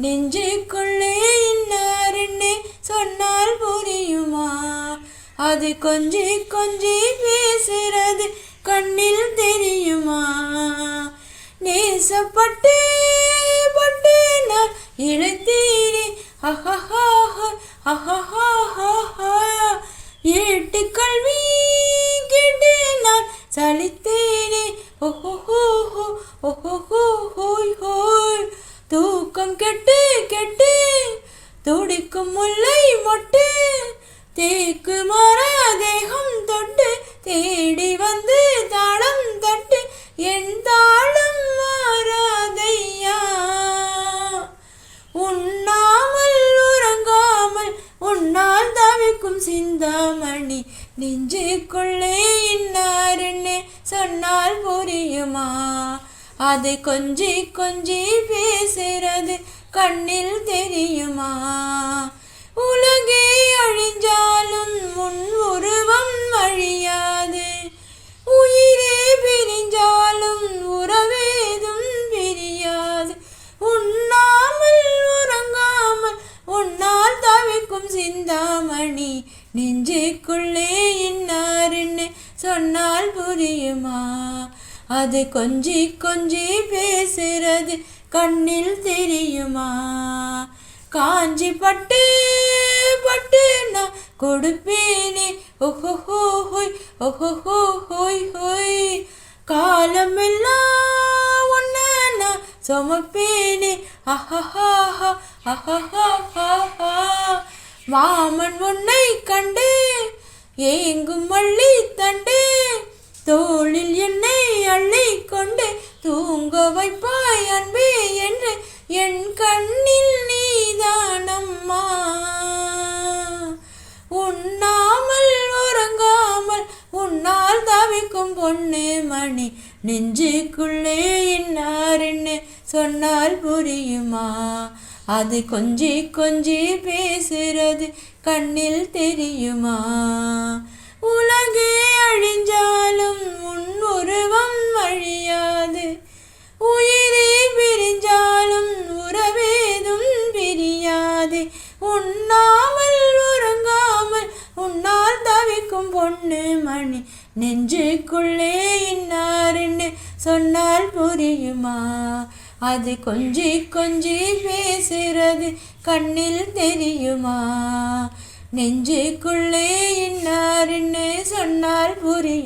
நெஞ்சுக்குள்ளே இன்னாருன்னு சொன்னால் புரியுமா? அது கொஞ்சி கொஞ்சி பேசுறது கண்ணில் தெரியுமா? நேசப்பட்டு பட்டு நான் இழைத்தீரே. அஹஹா அஹஹா ஏட்டு கல்வி கேட்டு நான் சலித்தேனே ஓஹோ ஓஹோ ஹோய் ஹோய். தூக்கம் கெட்டு துடிக்கும் முல்லை மொட்டு தேக்கு மர தேகம் தொட்டு தேடி வந்து தாளம் தட்டு என் தாளம் மாறாதையா? உண்ணாமல் உறங்காமல் உன்னால் தவிக்கும் சிந்தாமணி நெஞ்சுக்குள்ளே இன்னாருன்னு சொன்னால் புரியுமா? அதை கொஞ்சி கொஞ்சி பேசுறது கண்ணில் தெரியுமா? உலகே அழிஞ்சாலும் முன் உருவம் அழியாது. உயிரே பிரிஞ்சாலும் உறவேதும் பிரியாது. உண்ணாமல் உறங்காமல் உன்னால் தவிக்கும் சிந்தாமணி நெஞ்சுக்குள்ளே இன்னாருன்னு சொன்னால் புரியுமா? அது கொஞ்சி கொஞ்சி பேசுறது கண்ணில் தெரியுமா? காஞ்சி பட்டு பட்டு நான் கொடுப்பேனே. ஓஹோ ஹோய் ஓஹோ ஹோய். ஹோய் காலமெல்லாம் ஒன்று நான் சுமப்பேனே. அஹஹா அஹஹா மாமன் உன்னை கண்டு ஏங்கும் மல்லி தண்டு தோளில் என்னை அள்ளி கொண்டு தூங்க வைப்பாய் அன்பே என்று என் கண்ணில் நீதானம்மா. உண்ணாமல் உறங்காமல் உன்னால் தவிக்கும் பொண்ணு மணி நெஞ்சுக்குள்ளே இன்னாருன்னு சொன்னால் புரியுமா? அது கொஞ்சி கொஞ்சி பேசுறது கண்ணில் தெரியுமா? உயிரே பிரிஞ்சாலும் உறவேதும் பிரியாது. உண்ணாமல் உறங்காமல் உன்னால் தவிக்கும் பொண்ணு மணி. நெஞ்சுக்குள்ளே இன்னாருன்னு சொன்னால் புரியுமா? அது கொஞ்சி கொஞ்சி பேசுறது கண்ணில் தெரியுமா? நெஞ்சுக்குள்ளே இன்னாருன்னு சொன்னால் புரியும்